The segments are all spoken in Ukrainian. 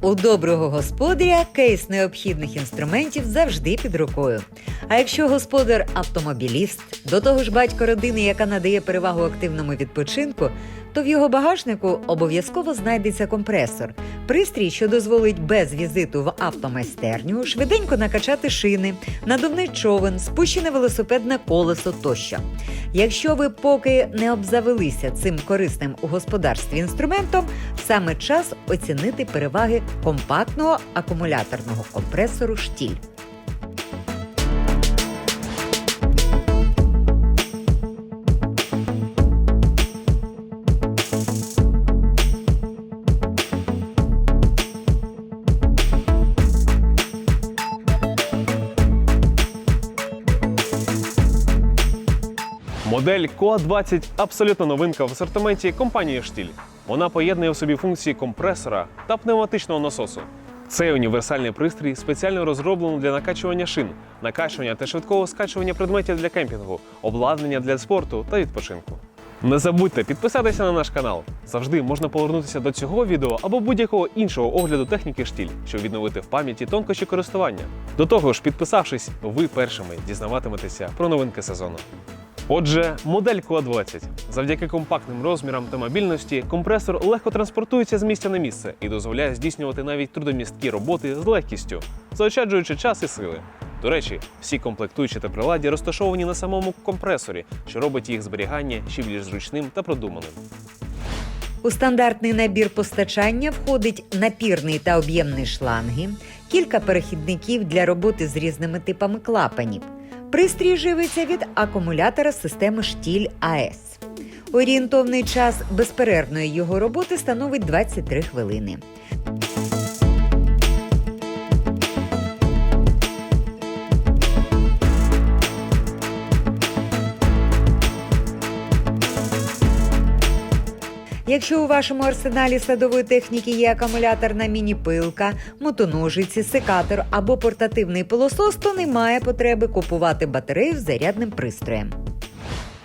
У доброго господаря кейс необхідних інструментів завжди під рукою. А якщо господар автомобіліст, до того ж батько родини, яка надає перевагу активному відпочинку, то в його багажнику обов'язково знайдеться компресор, пристрій, що дозволить без візиту в автомайстерню швиденько накачати шини, надувний човен, спущене велосипедне колесо тощо. Якщо ви поки не обзавелися цим корисним у господарстві інструментом, саме час оцінити переваги компактного акумуляторного компресору штіль. Модель Коа 20 абсолютно новинка в асортименті компанії Штіль. Вона поєднує в собі функції компресора та пневматичного насосу. Цей універсальний пристрій спеціально розроблено для накачування шин, накачування та швидкого скачування предметів для кемпінгу, обладнання для спорту та відпочинку. Не забудьте підписатися на наш канал. Завжди можна повернутися до цього відео або будь-якого іншого огляду техніки штіль, щоб відновити в пам'яті тонкощі користування. До того ж, підписавшись, ви першими дізнаватиметеся про новинки сезону. Отже, модель qa 20 Завдяки компактним розмірам та мобільності компресор легко транспортується з місця на місце і дозволяє здійснювати навіть трудомісткі роботи з легкістю, заощаджуючи час і сили. До речі, всі комплектуючі та приладі розташовані на самому компресорі, що робить їх зберігання ще більш зручним та продуманим. У стандартний набір постачання входить напірний та об'ємний шланги, кілька перехідників для роботи з різними типами клапанів. Пристрій живиться від акумулятора системи штіль АЕС. Орієнтовний час безперервної його роботи становить 23 хвилини. Якщо у вашому арсеналі садової техніки є акумуляторна міні-пилка, мотоножиці, секатор або портативний пилосос, то немає потреби купувати батарею з зарядним пристроєм.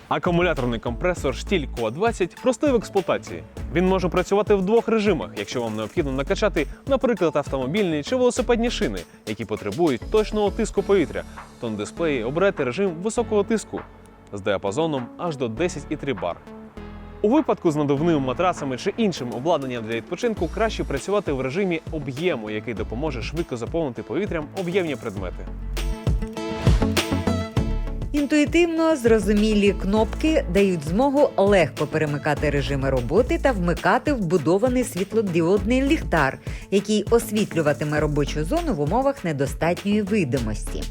Акумуляторний компресор штіль qa 20 простий в експлуатації. Він може працювати в двох режимах, якщо вам необхідно накачати, наприклад, автомобільні чи велосипедні шини, які потребують точного тиску повітря, то на дисплеї обирайте режим високого тиску з діапазоном аж до 10,3 бар. У випадку з надувними матрасами чи іншим обладнанням для відпочинку краще працювати в режимі об'єму, який допоможе швидко заповнити повітрям об'ємні предмети. Інтуїтивно зрозумілі кнопки дають змогу легко перемикати режими роботи та вмикати вбудований світлодіодний ліхтар, який освітлюватиме робочу зону в умовах недостатньої видимості.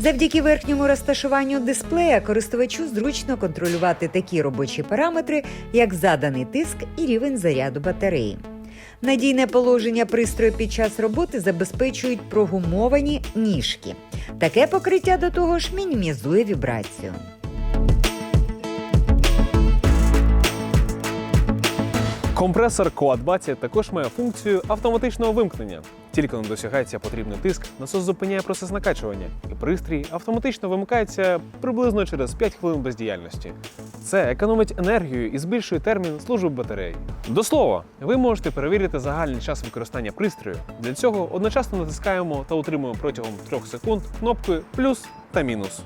Завдяки верхньому розташуванню дисплея користувачу зручно контролювати такі робочі параметри, як заданий тиск і рівень заряду батареї. Надійне положення пристрою під час роботи забезпечують прогумовані ніжки. Таке покриття до того ж мінімізує вібрацію. Компресор qa 20 також має функцію автоматичного вимкнення. Тільки не досягається потрібний тиск, насос зупиняє процес накачування, і пристрій автоматично вимикається приблизно через 5 хвилин бездіяльності. Це економить енергію і збільшує термін служби батареї. До слова, ви можете перевірити загальний час використання пристрою. Для цього одночасно натискаємо та утримуємо протягом 3 секунд кнопки плюс та мінус.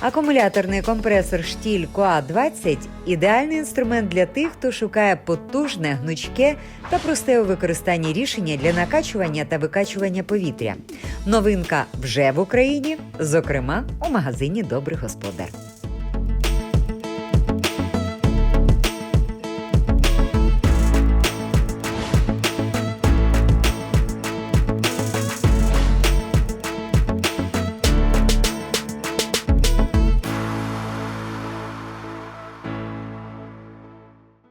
Акумуляторний компресор штіль коа 20 ідеальний інструмент для тих, хто шукає потужне, гнучке та просте у використанні рішення для накачування та викачування повітря. Новинка вже в Україні, зокрема у магазині Добрий господар.